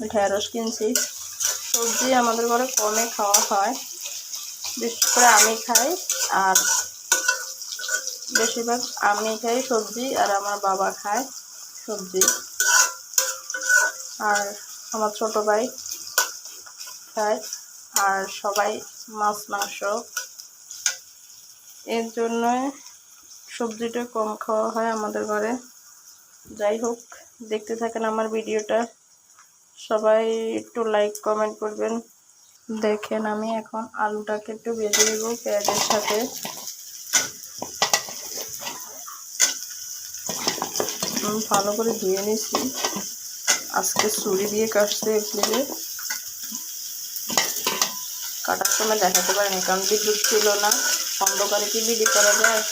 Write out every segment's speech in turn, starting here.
ঢেঁড়স কিনছি। সবজি আমাদের ঘরে কমে খাওয়া হয়। বিশেষ করে আমি খাই আর বেশিরভাগ আমি খাই সবজি আর আমার বাবা খায় সবজি। আর আমার ছোট ভাই খায় আর সবাই মাছ, মাংস। এর জন্য সবজিটা কম খাওয়া হয় আমাদের ঘরে। যাই হোক, দেখতে থাকেন আমার ভিডিওটা। সবাই একটু লাইক কমেন্ট করবেন। দেখেন আমি এখন আলুটাকে একটু ভেজে দেব পেঁয়াজের সাথে। আমি ভালো করে ধুয়ে নিয়েছি। আজকে ছুরি দিয়ে কাটছে এগুলিকে কাটার সময় দেখাতে পারিনি, কারণ বিদ্যুৎ ছিল না। অন্ধকারে কি বিডি করা যায়?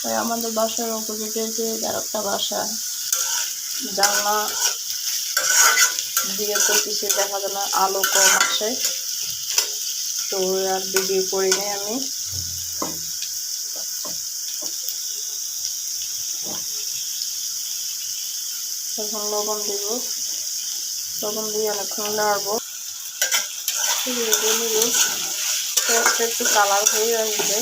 তাই আমাদের বাসার অপোজিটে যে আর একটা বাসা, জানলা। দিয়ে তো কিছু দেখা না আলো কম আসে। তো আর ভিডিও করিনি আমি। এখন লবণ দিব। লবণ দিয়ে অনেকক্ষণ রেডে নিব পেঁয়াজটা একটু কালার হয়ে আসবে।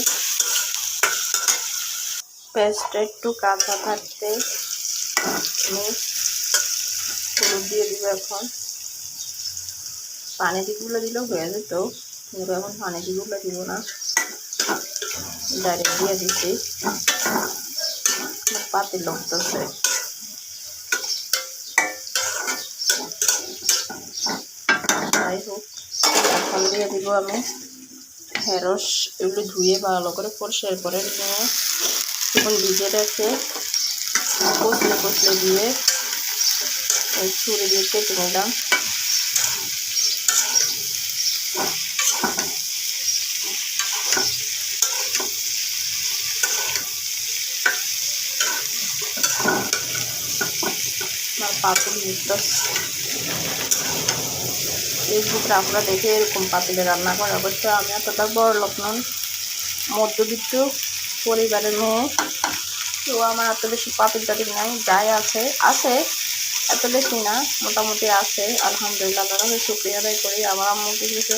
পেঁয়াজটা একটু কাঁচা থাকতে আমি হলুদ দিয়ে দিব এখন। পানি দিগুলো দিলেও হয়ে যেত, কিন্তু এখন পানি দিগুলো দিব না। ডাইরেক্ট দিয়ে দিচ্ছি। পাতি লাগতেছে যাই হোক, এখন দিয়ে দিব আমি ঢেঁড়স। এগুলো ধুয়ে ভালো করে পরিষ্কার করে নিয়ে, এখন ভিজে রেখে কচলে কচলে দিয়ে ওই ছুরি দিয়ে কেটে নিলাম। পাতুল মিটস ফেসবুকে আপনারা দেখে এরকম পাতিলে রান্না করে অবশ্য আমি এতটা বড় লোক নন, মধ্যবিত্ত পরিবারের মেয়ে তো আমার এত বেশি পাতিল টাতিল নাই যাই আছে আছে। এত বেশি না, মোটামুটি আছে, আলহামদুলিল্লাহ তারা শুক্রিয়া আদায় করি। আমার আম্মু কিছু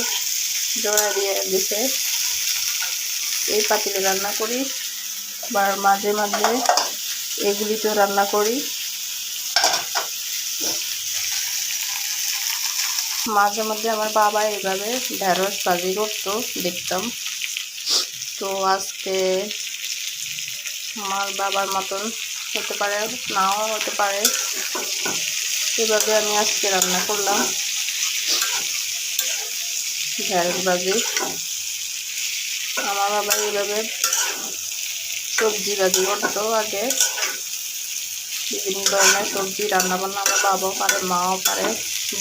জোড়া দিয়ে দিছে। এই পাতিলে রান্না করি, আবার মাঝে মাঝে এগুলিতেও রান্না করি। মাঝে মধ্যে আমার বাবা এইভাবে ঢেঁড়স ভাজি করতো দেখতাম। তো আজকে আমার বাবার মতন হতে পারে, নাও হতে পারে। এভাবে আমি আজকে রান্না করলাম। ঢেঁড়স ভাজি। আমার বাবা এইভাবে সবজি ভাজি করতো আগে। বিভিন্ন ধরনের সবজি রান্না বান্না আমার বাবাও পারে, মাও পারে,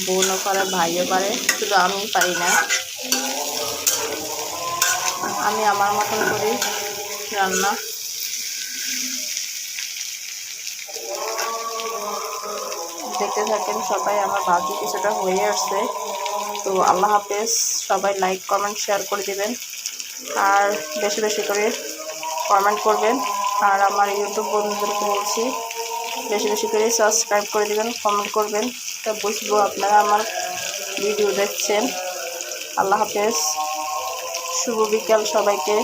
বোনও পারে, ভাইও পারে, শুধু আমি পারি না। আমি আমার মতন করি রান্না দেখতে থাকেন, সবাই আমার ভাজি কিছুটা হয়ে আসছে। তো আল্লাহ হাফেজ, সবাই লাইক কমেন্ট শেয়ার করে দিবেন। আর বেশি বেশি করে কমেন্ট করবেন। আর আমার ইউটিউব বন্ধুদেরকে বলছি, বেশি বেশি করে সাবস্ক্রাইব করে দেবেন কমেন্ট করবেন। তা বুঝব আপনারা আমার ভিডিও দেখছেন। আল্লাহ হাফেজ, শুভ বিকাল সবাইকে।